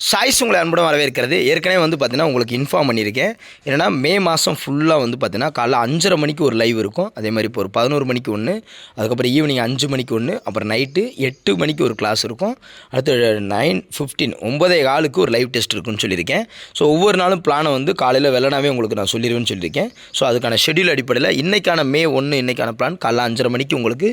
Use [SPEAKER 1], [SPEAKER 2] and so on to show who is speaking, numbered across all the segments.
[SPEAKER 1] Choice உங்களை அன்புடன் வரவேற்கிறது. ஏற்கனவே வந்து பார்த்தீங்கன்னா உங்களுக்கு இன்ஃபார்ம் பண்ணியிருக்கேன். என்னென்னா மே மாதம் ஃபுல்லாக வந்து பார்த்தீங்கன்னா காலைல அஞ்சரை மணிக்கு ஒரு லைவ் இருக்கும். அதே மாதிரி இப்போ ஒரு பதினோரு மணிக்கு ஒன்று அதுக்கப்புறம் ஈவினிங் அஞ்சு மணிக்கு ஒன்று அப்புறம் நைட்டு எட்டு மணிக்கு ஒரு கிளாஸ் இருக்கும். அடுத்து நைன் ஃபிஃப்டீன் ஒம்பதே காலுக்கு ஒரு லைவ் டெஸ்ட் இருக்குன்னு சொல்லியிருக்கேன். ஸோ ஒவ்வொரு நாளும் பிளானை வந்து காலையில் வெள்ளனாவே உங்களுக்கு நான் சொல்லிடுவேன்னு சொல்லியிருக்கேன். ஸோ அதுக்கான ஷெட்யூல் அடிப்படையில் இன்றைக்கான மே ஒன்று இன்றைக்கான பிளான் காலைல அஞ்சரை மணிக்கு உங்களுக்கு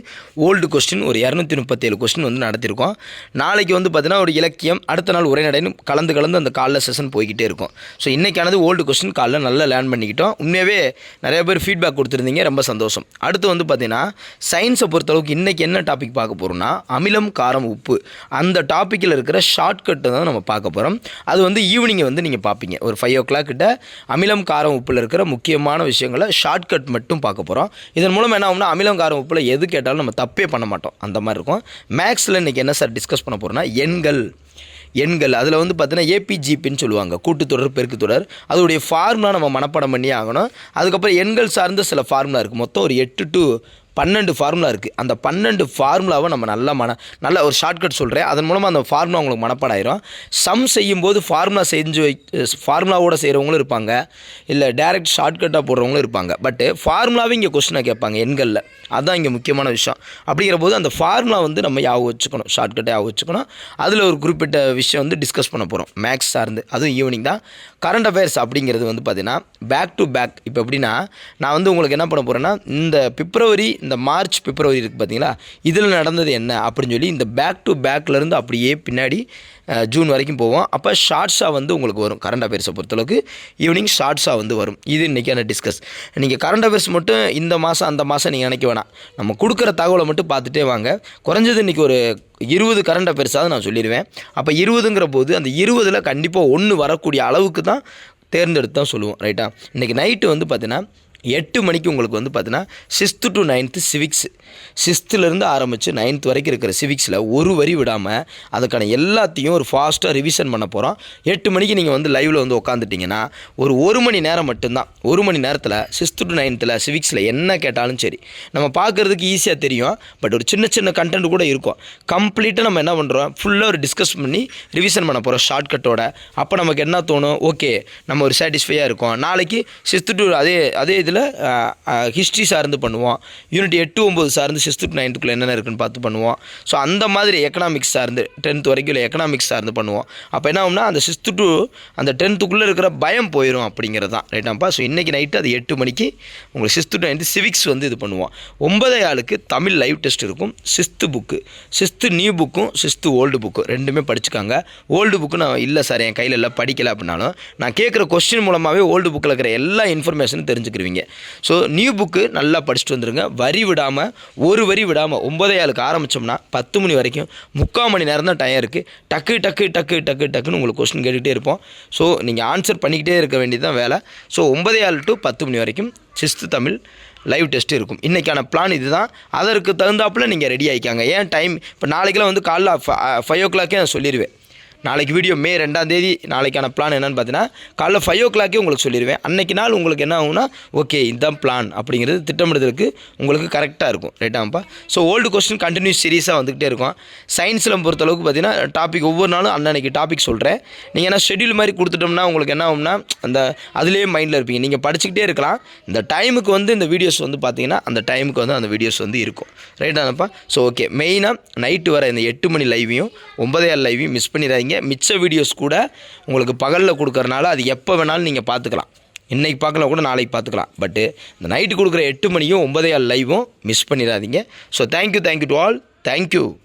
[SPEAKER 1] ஓல்டு கொஸ்டின் ஒரு இரநூத்தி முப்பத்தேழு கொஸ்டின் வந்து நடத்திருக்கோம் நாளைக்கு வந்து பார்த்தீங்கன்னா ஒரு இலக்கியம் அடுத்த நாள் உரைநடைன்னு கலந்து கலந்து அந்த காலில் செஷன் போய்கிட்டே இருக்கும். ஸோ இன்றைக்கானது ஓல்டு கொஸ்டின் காலைல நல்லா லேர்ன் பண்ணிக்கிட்டோம். உண்மையாகவே நிறைய பேர் ஃபீட்பேக் கொடுத்துருந்தீங்க. ரொம்ப சந்தோஷம். அடுத்து வந்து பார்த்தீங்கன்னா சயின்ஸை பொறுத்தளவுக்கு இன்றைக்கி என்ன டாபிக் பார்க்க போகிறோம்னா அமிலம் காரம் உப்பு. அந்த டாப்பிக்கில் இருக்கிற ஷார்ட்கட்டை தான் நம்ம பார்க்க போகிறோம் அது வந்து ஈவினிங்கை வந்து நீங்கள் பார்ப்பீங்க. ஒரு ஃபைவ் ஓ கிளாக் கிட்ட அமிலம் காரம் உப்பில் இருக்கிற முக்கியமான விஷயங்களை ஷார்ட்கட் மட்டும் பார்க்க போகிறோம் இதன் மூலம் என்ன ஆகும்னா அமிலம் காரம் உப்பில் எது கேட்டாலும் நம்ம தப்பே பண்ண மாட்டோம். அந்த மாதிரி இருக்கும். மேக்ஸில் இன்றைக்கி என்ன சார் டிஸ்கஸ் பண்ண போகிறோன்னா எண்கள். எண்கள். அதில் வந்து பார்த்தீங்கன்னா ஏபிஜிபின்னு சொல்லுவாங்க. கூட்டுத்தொடர் பெருக்குத்தொடர். அதோடைய ஃபார்முலா நம்ம மனப்பாடம் பண்ணி ஆகணும். அதுக்கப்புறம் எண்கள் சார்ந்த சில ஃபார்முலா இருக்குது மொத்தம் ஒரு எட்டு டு பன்னெண்டு ஃபார்முலா இருக்குது அந்த பன்னெண்டு ஃபார்முலாவை நம்ம நல்லா மன நல்ல ஒரு ஷார்ட்கட் சொல்கிறேன் அதன் மூலமாக அந்த ஃபார்முலா உங்களுக்கு மனப்பாடாயிரும். சம் செய்யும்போது ஃபார்முலா செஞ்சு வை ஃபார்முலாவோட செய்கிறவங்களும் இருப்பாங்க. இல்லை டேரெக்ட் ஷார்ட்கட்டாக போடுறவங்களும் இருப்பாங்க. பட்டு ஃபார்முலாவே இங்கே கொஸ்டினாக கேட்பாங்க எண்களில். அதுதான் இங்கே முக்கியமான விஷயம். அப்படிங்கிற போது அந்த ஃபார்முலா வந்து நம்ம ஞாபகம் வச்சுக்கணும். ஷார்ட்கட்டை ஞாபகம் வச்சுக்கணும். அதில் ஒரு குறிப்பிட்ட விஷயம் வந்து டிஸ்கஸ் பண்ண போகிறோம் மேக்ஸ் சார்ந்து. அதுவும் ஈவினிங் தான். கரண்ட் அஃபேர்ஸ் அப்படிங்கிறது வந்து பார்த்திங்கன்னா பேக் டு பேக் இப்போ எப்படின்னா நான் வந்து உங்களுக்கு என்ன பண்ண போகிறேன்னா இந்த பிப்ரவரி இந்த மார்ச் பிப்ரவரி இருக்குது பார்த்தீங்களா இதில் நடந்தது என்ன அப்படின்னு சொல்லி இந்த பேக் டு பேக்லேருந்து அப்படியே பின்னாடி ஜூன் வரைக்கும் போவோம். அப்போ ஷார்ட்ஸாக வந்து உங்களுக்கு வரும். கரண்ட் அஃபேர்ஸை பொறுத்தளவுக்கு ஈவினிங் ஷார்ட்ஸாக வந்து வரும். இது இன்றைக்கான டிஸ்கஸ் நீங்கள் கரண்ட் அஃபேர்ஸ் மட்டும் இந்த மாதம் அந்த மாதம் நீங்கள் நினைக்க வேணாம். நம்ம கொடுக்குற தகவலை மட்டும் பார்த்துட்டே வாங்க. குறைஞ்சது இன்றைக்கி ஒரு இருபது கரண்ட் அஃபேர்ஸாவது நான் சொல்லிடுவேன். அப்போ இருபதுங்கிற போது அந்த இருபதில் கண்டிப்பாக ஒன்று வரக்கூடிய அளவுக்கு தான் தேர்ந்தெடுத்து தான் சொல்லுவோம். ரைட்டா இன்றைக்கி நைட்டு வந்து பார்த்தீங்கன்னா எட்டு மணிக்கு உங்களுக்கு வந்து பார்த்தீங்கன்னா சிக்ஸ்த்து டு நைன்த்து சிவிக்ஸ் சிக்ஸ்த்துலேருந்து ஆரம்பித்து நைன்த் வரைக்கும் இருக்கிற சிவிக்ஸில் ஒரு வரி விடாமல் அதுக்கான எல்லாத்தையும் ஒரு ஃபாஸ்ட்டாக ரிவிஷன் பண்ண போகிறோம் எட்டு மணிக்கு நீங்கள் வந்து லைவில் வந்து உட்காந்துட்டிங்கன்னா ஒரு ஒரு மணி நேரம் மட்டும்தான். ஒரு மணி நேரத்தில் சிக்ஸ்த்து டு நைன்த்தில் சிவிக்ஸில் என்ன கேட்டாலும் சரி. நம்ம பார்க்குறதுக்கு ஈஸியாக தெரியும் பட் ஒரு சின்ன சின்ன கண்டென்ட் கூட இருக்கும். கம்ப்ளீட்டாக நம்ம என்ன பண்ணுறோம் ஃபுல்லாக ஒரு டிஸ்கஸ் பண்ணி ரிவிஷன் பண்ண போகிறோம் ஷார்ட்கட்டோட அப்போ நமக்கு என்ன தோணும்? ஓகே நம்ம ஒரு சாட்டிஸ்ஃபையாக இருக்கோம். நாளைக்கு சிக்ஸ்த்து டு அதே அதே இதில் ஹிஸ்ட்ரி சார்ந்து பண்ணுவோம் யூனிட் எட்டு ஒம்பது சார்ந்து சிக்ஸ்த்து டு நைன்த்துக்குள்ளே என்னென்ன இருக்குன்னு பார்த்து பண்ணுவோம் ஸோ அந்த மாதிரி எக்கனாமிக்ஸ் சார்ந்து டென்த் வரைக்கும் இல்லை எக்கனாமிக்ஸ் சார்ந்து பண்ணுவோம் அப்போ என்ன ஆகும்னா அந்த சிக்ஸ்த்து டு அந்த டென்த்துக்குள்ளே இருக்கிற பயம் போயிடும் அப்படிங்கிறது தான். ரைட்டாப்பா ஸோ இன்றைக்கி நைட்டு அது எட்டு மணிக்கு உங்களுக்கு சிக்ஸ்த்து டு நைன்த்து சிவிக்ஸ் வந்து இது பண்ணுவோம் ஒன்பதே ஆளுக்கு தமிழ் லைவ் டெஸ்ட் இருக்கும். சிக்ஸ்த்து புக்கு சிக்ஸ்த்து நியூ புக்கும் சிக்ஸ்த்து ஓல்டு புக்கும் ரெண்டுமே படிச்சுக்காங்க. ஓல்டு புக்கு நான் இல்லை சார் என் கையில் இல்லை படிக்கலை அப்படின்னாலும் நான் கேட்குற கொஸ்டின் மூலமாகவே ஓல்டு புக்கில் இருக்கிற எல்லா இன்ஃபர்மேஷனும் தெரிஞ்சுக்கிருவீங்க. ஸோ நியூ புக்கு நல்லா படிச்சுட்டு வந்துருங்க. வரி விடாமல் ஒரு வரி விடாமல் ஒன்பதே ஆளுக்கு ஆரம்பித்தோம்னா பத்து மணி வரைக்கும் முக்கால் மணி நேரம் தான் டைம் இருக்குது டக்கு டக்கு டக்கு டக்கு டக்குன்னு உங்களுக்கு கொஸ்டின் கேட்டுகிட்டே இருப்போம். ஸோ நீங்கள் ஆன்சர் பண்ணிக்கிட்டே இருக்க வேண்டியது தான் வேலை. ஸோ ஒம்பதே ஆள் டு பத்து மணி வரைக்கும் சிஸ்து தமிழ் லைவ் டெஸ்ட் இருக்கும். இன்றைக்கான பிளான் இதுதான். அதற்கு தகுந்தாப்புல நீங்கள் ரெடி ஆகிக்காங்க ஏன் டைம் இப்போ நாளைக்கெல்லாம் வந்து காலைல ஃபைவ் ஓ கிளாக்கே நான் சொல்லிடுவேன் நாளைக்கு வீடியோ மே ரெண்டாம் தேதி நாளைக்கான பிளான் என்னென்னு பார்த்தீங்கன்னா காலைல ஃபைவ் ஓ கிளாக்கே உங்களுக்கு சொல்லிடுவேன் அன்றைக்கி நாள் உங்களுக்கு என்ன ஆகும்னா ஓகே இதுதான் பிளான் அப்படிங்கிறது திட்டமிடுறதுக்கு உங்களுக்கு கரெக்டாக இருக்கும். ரைட்டாம்ப்பா ஸோ ஓல்டு கொஸ்டின் கண்டினியூஸ் சீரீஸாக வந்துக்கிட்டே இருக்கும். சயின்ஸில் பொறுத்தளவுக்கு பார்த்தீங்கன்னா டாபிக் ஒவ்வொரு நாளும் அன்னன்னைக்கு டாபிக் சொல்கிறேன் நீங்கள் என்ன ஷெடியூல் மாதிரி கொடுத்துட்டோம்னா உங்களுக்கு என்ன ஆகும்னா அந்த அதிலே மைண்டில் இருப்பீங்க. நீங்கள் படிச்சுக்கிட்டே இருக்கலாம். இந்த டைமுக்கு வந்து இந்த வீடியோஸ் வந்து பார்த்தீங்கன்னா அந்த டைமுக்கு வந்து அந்த வீடியோஸ் வந்து இருக்கும். ரைட்டானப்பா ஸோ ஓகே மெயினாக நைட்டு வர இந்த எட்டு மணி லைவையும் ஒன்பதே லைவையும் மிஸ் பண்ணிடாதீங்க. மிச்ச வீடியோஸ் கூட உங்களுக்கு பகலில் கொடுக்கறனால அது எப்போ வேணாலும் நீங்கள் பார்த்துக்கலாம் இன்றைக்கி பார்க்கலாம் கூட நாளைக்கு பார்த்துக்கலாம் பட்டு இந்த நைட்டு கொடுக்குற எட்டு மணியும் ஒன்பதே ஆள் லைவும் மிஸ் பண்ணிடாதீங்க. So thank you thank you to all thank you